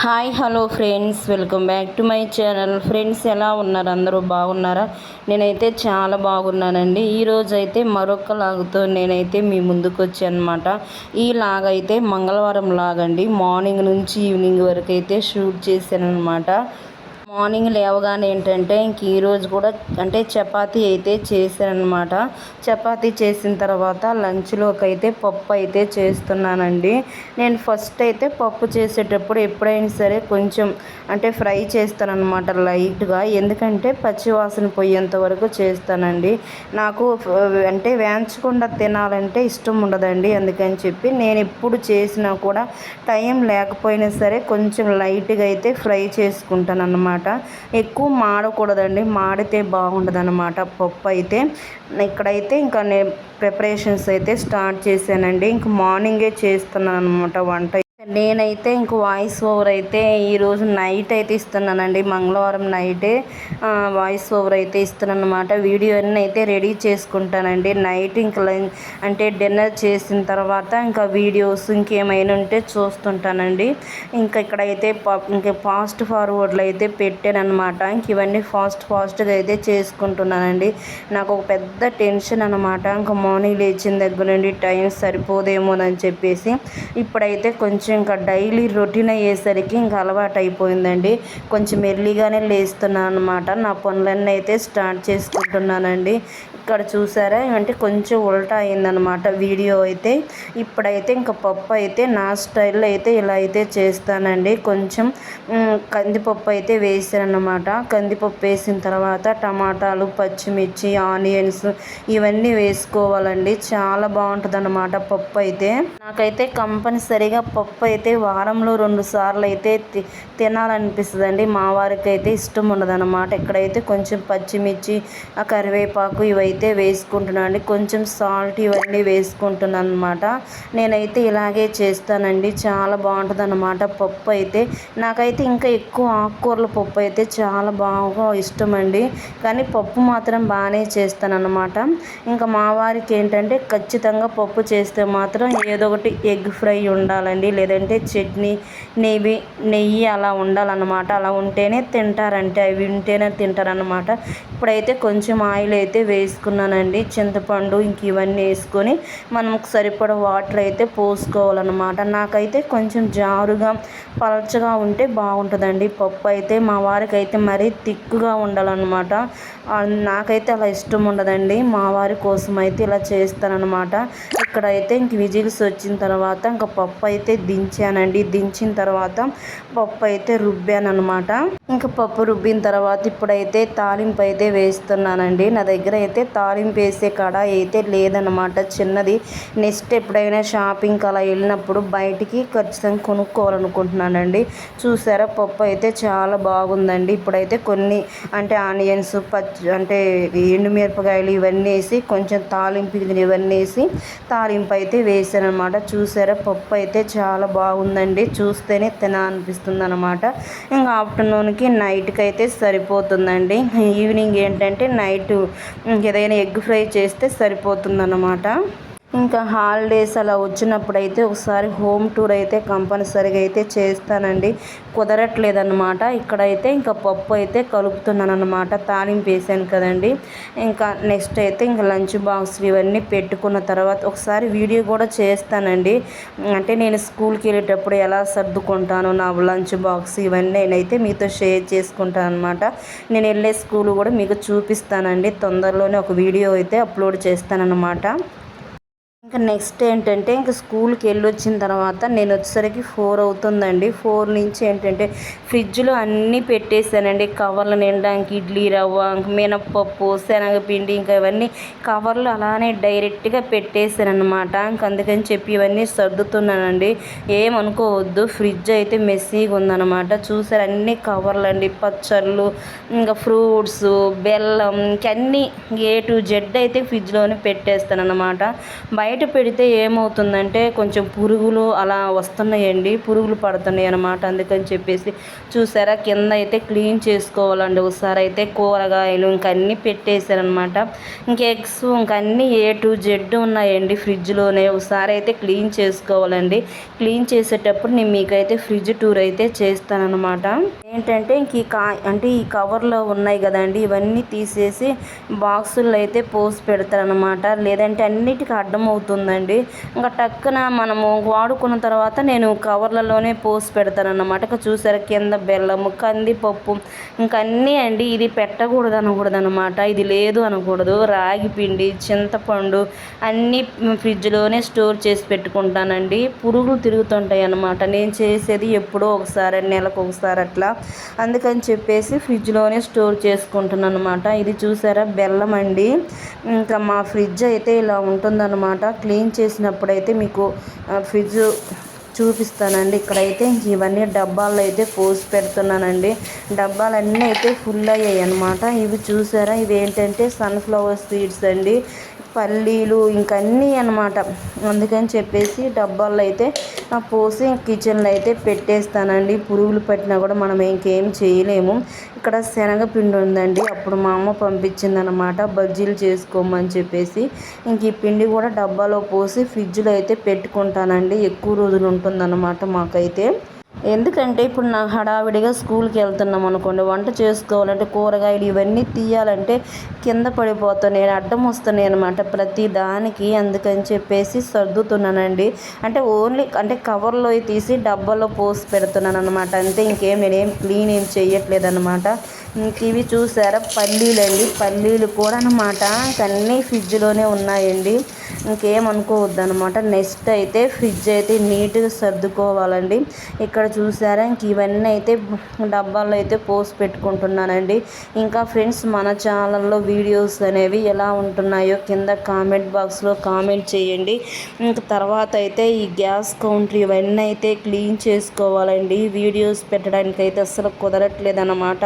Hi hello friends. Welcome back to my channel. Friends ఎలా ఉన్నారు? అందరూ బాగున్నారా? నేనైతే చాలా బాగున్నానండి. ఈరోజు అయితే మరొక లాగుతో నేనైతే మీ ముందుకు వచ్చానమాట ఈ లాగ్ అయితే మంగళవారం లాగండి. మార్నింగ్ నుంచి ఈవినింగ్ వరకు అయితే షూట్ చేశాను అనమాట మార్నింగ్ లేవగానే ఏంటంటే ఇంక ఈరోజు కూడా అంటే చపాతీ అయితే చేశానమాట చపాతీ చేసిన తర్వాత లంచ్లోకి అయితే పప్పు అయితే చేస్తున్నానండి. నేను ఫస్ట్ అయితే పప్పు చేసేటప్పుడు ఎప్పుడైనా సరే కొంచెం అంటే ఫ్రై చేస్తానన్నమాట లైట్గా. ఎందుకంటే పచ్చివాసన పోయేంత వరకు చేస్తానండి. నాకు అంటే వేయించకుండా తినాలంటే ఇష్టం ఉండదండి. అందుకని చెప్పి నేను ఎప్పుడు చేసినా కూడా టైం లేకపోయినా సరే కొంచెం లైట్గా అయితే ఫ్రై చేసుకుంటాను అన్నమాట ఎక్కువ మాడకూడదండి. మాడితే బాగుండదు అనమాట పప్పు అయితే. ఇక్కడైతే ఇంకా నేను ప్రిపరేషన్స్ అయితే స్టార్ట్ చేశానండి. ఇంక మార్నింగే చేస్తున్నాను అనమాట వంట నేనైతే ఇంక వాయిస్ ఓవర్ అయితే ఈరోజు నైట్ అయితే ఇస్తున్నానండి. మంగళవారం నైటే వాయిస్ ఓవర్ అయితే ఇస్తున్నాను అనమాట వీడియో అన్నీ అయితే రెడీ చేసుకుంటానండి. నైట్ ఇంక అంటే డిన్నర్ చేసిన తర్వాత ఇంకా వీడియోస్ ఇంకేమైనా ఉంటే చూస్తుంటానండి. ఇంకా ఇక్కడైతే ఇంకా ఫాస్ట్ ఫార్వర్డ్లో అయితే పెట్టాను ఇంక ఇవన్నీ ఫాస్ట్ ఫాస్ట్గా అయితే చేసుకుంటున్నానండి. నాకు ఒక పెద్ద టెన్షన్ అనమాట ఇంకా మార్నింగ్ లేచిన దగ్గర నుండి టైం సరిపోదేమోనని చెప్పేసి ఇప్పుడైతే కొంచెం ఇంకా డైలీ రొటీన్ అయ్యేసరికి ఇంకా అలవాటు అయిపోయిందండి కొంచెం ఎర్లీగానే లేస్తున్నాను అనమాట నా పనులన్నీ అయితే స్టార్ట్ చేసుకుంటున్నానండి. ఇక్కడ చూసారా? అంటే కొంచెం ఉల్టా అయిందనమాట వీడియో అయితే. ఇప్పుడైతే ఇంకా పప్పు అయితే నా స్టైల్లో అయితే ఇలా అయితే చేస్తానండి. కొంచెం కందిపప్పు అయితే వేసానమాట కందిపప్పు వేసిన తర్వాత టమాటాలు పచ్చిమిర్చి ఆనియన్స్ ఇవన్నీ వేసుకోవాలండి. చాలా బాగుంటుంది అనమాట పప్పు అయితే. నాకైతే కంపల్సరిగా పప్పు అయితే వారంలో రెండు సార్లు అయితే తినాలనిపిస్తుందండి. మా వారికి అయితే ఇష్టం ఉండదన్నమాట. ఇక్కడైతే కొంచెం పచ్చిమిర్చి ఆ కరివేపాకు ఇవైతే అయితే వేసుకుంటున్నాను అండి కొంచెం సాల్ట్ ఇవన్నీ వేసుకుంటున్నాను అనమాట నేనైతే ఇలాగే చేస్తానండి. చాలా బాగుంటుంది అనమాట పప్పు అయితే. నాకైతే ఇంకా ఎక్కువ ఆకుకూరల పప్పు అయితే చాలా బాగా ఇష్టం అండి కానీ పప్పు మాత్రం బాగానే చేస్తానన్నమాట. ఇంకా మా వారికి ఏంటంటే ఖచ్చితంగా పప్పు చేస్తే మాత్రం ఏదో ఒకటి ఎగ్ ఫ్రై ఉండాలండి. లేదంటే చట్నీ నెయ్యి నెయ్యి అలా ఉండాలన్నమాట. అలా ఉంటేనే తింటారంటే అవి ఉంటేనే తింటారన్నమాట. ఇప్పుడైతే కొంచెం ఆయిల్ అయితే వేసుకున్నానండి చింతపండు ఇంక ఇవన్నీ వేసుకొని మనం సరిపడ వాటర్ అయితే పోసుకోవాలన్నమాట. నాకైతే కొంచెం జారుగా పలచగా ఉంటే బాగుంటుందండి. పప్పు అయితే మా వారికి అయితే మరీ తిక్కుగా ఉండాలన్నమాట. నాకైతే అలా ఇష్టం ఉండదండి. మా వారి కోసం అయితే ఇలా చేస్తానన్నమాట. ఇక్కడైతే ఇంక విజిల్స్ వచ్చిన తర్వాత ఇంకా పప్పు అయితే దించానండి. దించిన తర్వాత పప్పు అయితే రుబ్బాను అనమాట ఇంకా పప్పు రుబ్బిన తర్వాత ఇప్పుడైతే తాలింపు అయితే వేస్తున్నానండి. నా దగ్గర అయితే తాలింపు వేసే కడాయి అయితే లేదనమాట చిన్నది నెక్స్ట్ ఎప్పుడైనా షాపింగ్కి అలా వెళ్ళినప్పుడు బయటికి ఖచ్చితంగా కొనుక్కోవాలనుకుంటున్నానండి. చూసారా? పప్పు అయితే చాలా బాగుందండి. ఇప్పుడైతే కొన్ని అంటే ఆనియన్స్ పచ్చి అంటే ఎండుమిరపకాయలు ఇవన్నీ వేసి కొంచెం తాలింపు ఇవన్నీ వేసి తాలింపు అయితే వేసాను అనమాట చూసారా? పప్పు అయితే చాలా బాగుందండి. చూస్తేనే తినాలనిపిస్తుంది అనమాట ఇంకా ఆఫ్టర్నూన్కి నైట్కి అయితే సరిపోతుందండి. ఈవినింగ్ ఏంటంటే నైట్ ఏదైనా నేను ఎగ్ ఫ్రై చేస్తే సరిపోతుందన్నమాట. ఇంకా హాలిడేస్ అలా వచ్చినప్పుడైతే ఒకసారి హోమ్ టూర్ అయితే కంపల్సరీగా అయితే చేస్తానండి. కుదరట్లేదన్నమాట. ఇక్కడైతే ఇంకా పప్పు అయితే కలుపుతున్నాను అనమాట తాలింపు వేసాను కదండి. ఇంకా నెక్స్ట్ అయితే ఇంకా లంచ్ బాక్స్ ఇవన్నీ పెట్టుకున్న తర్వాత ఒకసారి వీడియో కూడా చేస్తానండి. అంటే నేను స్కూల్కి వెళ్ళేటప్పుడు ఎలా సర్దుకుంటాను నా లంచ్ బాక్స్ ఇవన్నీ నేనైతే మీతో షేర్ చేసుకుంటాను అనమాట నేను వెళ్ళే స్కూల్ కూడా మీకు చూపిస్తానండి. తొందరలోనే ఒక వీడియో అయితే అప్లోడ్ చేస్తానన్నమాట. ఇంకా నెక్స్ట్ ఏంటంటే ఇంకా స్కూల్కి వెళ్ళి వచ్చిన తర్వాత నేను వచ్చేసరికి ఫోర్ అవుతుందండి. ఫోర్ నుంచి ఏంటంటే ఫ్రిడ్జ్లో అన్నీ పెట్టేశానండి. కవర్లు నిండడానికి ఇడ్లీ రవ్వ మినప్పప్పు శనగపిండి ఇంకా ఇవన్నీ కవర్లు అలానే డైరెక్ట్గా పెట్టేశాను అనమాట అందుకని చెప్పి ఇవన్నీ సర్దుతున్నానండి. ఏమనుకోవద్దు ఫ్రిడ్జ్ అయితే మెస్సీగా ఉందన్నమాట. చూసారు అన్ని కవర్లు అండి. పచ్చళ్ళు ఇంకా ఫ్రూట్స్ బెల్లం ఇంకన్నీ ఏ టు జెడ్ అయితే ఫ్రిడ్జ్లోనే పెట్టేస్తాను అనమాట బయట బయట పెడితే ఏమవుతుందంటే కొంచెం పురుగులు అలా వస్తున్నాయండి పురుగులు పడుతున్నాయి అన్నమాట. అందుకని చెప్పేసి చూసారా కింద అయితే క్లీన్ చేసుకోవాలండి. ఒకసారి అయితే కూరగాయలు ఇంక అన్నీ పెట్టేశారనమాట ఇంక ఎగ్స్ ఇంకా అన్నీ ఏ టు జెడ్ ఉన్నాయండి ఫ్రిడ్జ్లోనే. ఒకసారి అయితే క్లీన్ చేసుకోవాలండి. క్లీన్ చేసేటప్పుడు నేను మీకైతే ఫ్రిడ్జ్ టూర్ అయితే చేస్తానమాట ఏంటంటే ఇంక ఈ కా అంటే ఈ కవర్లో ఉన్నాయి కదండి ఇవన్నీ తీసేసి బాక్సుల్లో అయితే పోసి పెడతారనమాట లేదంటే అన్నిటికీ అడ్డం అవుతుందండి ఇంకా టక్కున మనము వాడుకున్న తర్వాత నేను కవర్లలోనే పోసి పెడతానన్నమాట. ఇక కింద బెల్లము కందిపప్పు ఇంకా అన్నీ అండి. ఇది పెట్టకూడదు అనకూడదు అనమాట ఇది లేదు అనకూడదు. రాగి పిండి చింతపండు అన్నీ ఫ్రిడ్జ్లోనే స్టోర్ చేసి పెట్టుకుంటానండి. పురుగులు తిరుగుతుంటాయి అన్నమాట. నేను చేసేది ఎప్పుడో ఒకసారి నెలకు ఒకసారి అట్లా. అందుకని చెప్పేసి ఫ్రిడ్జ్లోనే స్టోర్ చేసుకుంటున్నాను అనమాట ఇది చూసారా బెల్లం అండి. ఇంకా మా ఫ్రిడ్జ్ అయితే ఇలా ఉంటుందన్నమాట. క్లీన్ చేసినప్పుడైతే మీకు ఫ్రిడ్జ్ చూపిస్తానండి. ఇక్కడైతే ఇవన్నీ డబ్బాల్లో అయితే పోసి పెడుతున్నానండి. డబ్బాలన్నీ అయితే ఫుల్ అయ్యాయి అనమాట ఇవి చూసారా? ఇవి ఏంటంటే సన్ఫ్లవర్ సీడ్స్ అండి. పల్లీలు ఇంకన్నీ అనమాట అందుకని చెప్పేసి డబ్బాల్లో అయితే పోసి కిచెన్లో అయితే పెట్టేస్తానండి. పురుగులు పట్టినా కూడా మనం ఇంకేం చేయలేము. ఇక్కడ శనగపిండి ఉందండి. అప్పుడు మా అమ్మ పంపించింది అనమాట బజ్జీలు చేసుకోమని చెప్పేసి ఇంక ఈ పిండి కూడా డబ్బాలో పోసి ఫ్రిడ్జ్లో అయితే పెట్టుకుంటానండి. ఎక్కువ రోజులు ఉంటుందన్నమాట మాకైతే. ఎందుకంటే ఇప్పుడు నాకు హడావిడిగా స్కూల్కి వెళ్తున్నాం అనుకోండి వంట చేసుకోవాలంటే కూరగాయలు ఇవన్నీ తీయాలంటే కింద పడిపోతున్నాయి అడ్డం వస్తున్నాయి అనమాట ప్రతి దానికి అందుకని చెప్పేసి సర్దుతున్నానండి. అంటే ఓన్లీ అంటే కవర్లో తీసి డబ్బాలో పోసి పెడుతున్నాను అనమాట అంతే ఇంకేం నేనేం క్లీన్ ఏం చేయట్లేదు అనమాట ఇవి చూసారా? పల్లీలు అండి పల్లీలు కూడా అనమాట అన్నీ ఫ్రిడ్జ్లోనే ఉన్నాయండి. ఇంకేమనుకోవద్దు అనమాట నెక్స్ట్ అయితే ఫ్రిడ్జ్ అయితే నీట్గా సర్దుకోవాలండి. ఇక్కడ చూసారా ఇంక ఇవన్నీ అయితే డబ్బాల్లో అయితే పోసి పెట్టుకుంటున్నానండి. ఇంకా ఫ్రెండ్స్ మన ఛానల్లో వీడియోస్ అనేవి ఎలా ఉంటున్నాయో కింద కామెంట్ బాక్స్లో కామెంట్ చేయండి. ఇంక తర్వాత అయితే ఈ గ్యాస్ కౌంటర్ ఇవన్నీ అయితే క్లీన్ చేసుకోవాలండి. వీడియోస్ పెట్టడానికి అయితే అసలు కుదరట్లేదన్నమాట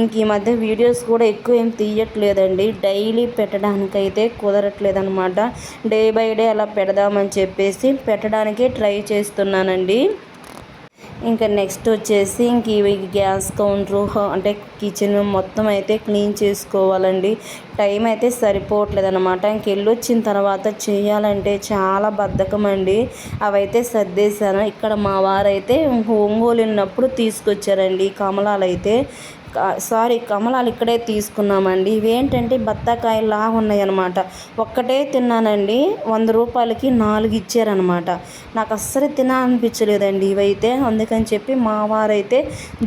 ఇంక ఈ మధ్య వీడియోస్ కూడా ఎక్కువ ఏం తీయట్లేదండి. డైలీ పెట్టడానికైతే కుదరట్లేదన్నమాట డే బై డే అలా పెడదామని చెప్పేసి పెట్టడానికి ట్రై చేస్తున్నానండి. ఇంకా నెక్స్ట్ వచ్చేసి ఇంక ఇవి గ్యాస్ కౌంటర్ అంటే కిచెన్ మొత్తం అయితే క్లీన్ చేసుకోవాలండి. టైం అయితే సరిపోవట్లేదు అనమాట ఇంకెళ్ళొచ్చిన వచ్చిన తర్వాత చేయాలంటే చాలా బద్ధకం అండి అవైతే సర్దేశాను. ఇక్కడ మా వారైతే ఒంగోలు ఉన్నప్పుడు తీసుకొచ్చారండి కమలాలు అయితే. సారీ కమలాలు ఇక్కడే తీసుకున్నామండి. ఇవేంటంటే బత్తాకాయలా ఉన్నాయి అనమాట ఒక్కటే తిన్నానండి. వంద రూపాయలకి నాలుగు ఇచ్చారనమాట నాకు అస్సలు తినాలనిపించలేదండి ఇవైతే. అందుకని చెప్పి మా వారైతే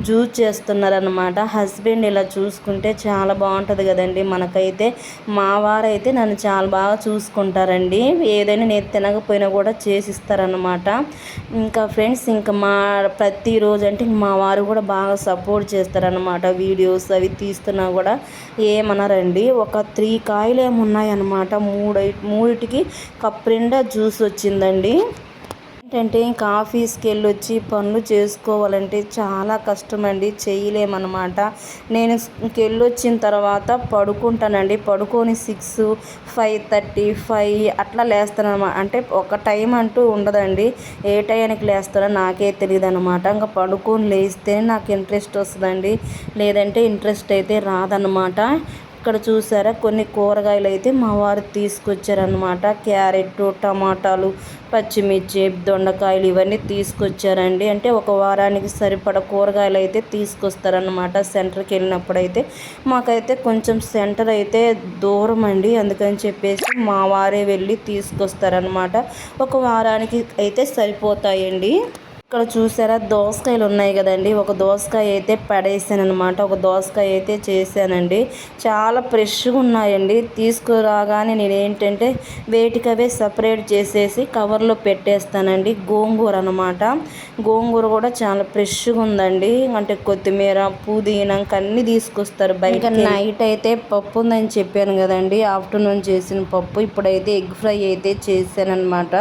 జ్యూస్ చేస్తున్నారనమాట హస్బెండ్ ఇలా చూసుకుంటే చాలా బాగుంటుంది కదండి మనకైతే. మా వారైతే నన్ను చాలా బాగా చూసుకుంటారండి. ఏదైనా నేను తినకపోయినా కూడా చేసిస్తారనమాట ఇంకా ఫ్రెండ్స్ ఇంకా మా ప్రతిరోజు అంటే మా వారు కూడా బాగా సపోర్ట్ చేస్తారనమాట వీడియోస్ అవి తీస్తున్నా కూడా ఏమనరండి. ఒక త్రీ కాయలు ఏమున్నాయన్నమాట మూడు మూడిటికి కప్పు నిండా జ్యూస్ వచ్చిందండి. ఏంటంటే ఇంకా ఆఫీస్కి వెళ్ళొచ్చి పనులు చేసుకోవాలంటే చాలా కష్టమండి. చేయలేమన్నమాట. నేను ఇంకెళ్ళి తర్వాత పడుకుంటానండి. పడుకొని సిక్స్ ఫైవ్ థర్టీ ఫైవ్ అట్లా లేస్తాను అంటే ఒక టైం అంటూ ఉండదండి. ఏ టైంకి లేస్తానో నాకే తెలియదు అనమాట ఇంకా పడుకొని లేస్తేనే నాకు ఇంట్రెస్ట్ వస్తుందండి. లేదంటే ఇంట్రెస్ట్ అయితే రాదనమాట ఇక్కడ చూసారా? కొన్ని కూరగాయలు అయితే మా వారు తీసుకొచ్చారనమాట క్యారెట్ టమాటాలు పచ్చిమిర్చి దొండకాయలు ఇవన్నీ తీసుకొచ్చారండి. అంటే ఒక వారానికి సరిపడ కూరగాయలు అయితే తీసుకొస్తారనమాట సెంటర్కి వెళ్ళినప్పుడు అయితే మాకైతే కొంచెం సెంటర్ అయితే దూరం అండి అందుకని చెప్పేసి మా వారే వెళ్ళి తీసుకొస్తారనమాట ఒక వారానికి అయితే సరిపోతాయండి. ఇక్కడ చూసారా? దోసకాయలు ఉన్నాయి కదండి. ఒక దోసకాయ అయితే పడేసాను అనమాట ఒక దోసకాయ అయితే చేశానండి. చాలా ఫ్రెష్గా ఉన్నాయండి తీసుకురాగానే నేను ఏంటంటే వేటికవే సపరేట్ చేసేసి కవర్లో పెట్టేస్తానండి. గోంగూర అనమాట గోంగూర కూడా చాలా ఫ్రెష్గా ఉందండి అంటే కొత్తిమీర పుదీనా అన్నీ తీసుకొస్తారు బయట నైట్ అయితే పప్పు ఉందని చెప్పాను కదండి. ఆఫ్టర్నూన్ చేసిన పప్పు ఇప్పుడైతే ఎగ్ ఫ్రై అయితే చేశానమాట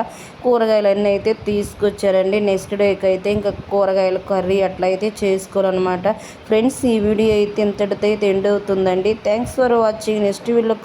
కూరగాయలన్నీ అయితే తీసుకొచ్చారండి. నెక్స్ట్ డే అయితే ఇంకా కూరగాయల కర్రీ అట్లా అయితే చేసుకోవాలన్నమాట ఫ్రెండ్స్ ఈ వీడియో అయితే ఇంతటితో అయితే ఎండ్ అవుతుందండి. Thanks for watching next video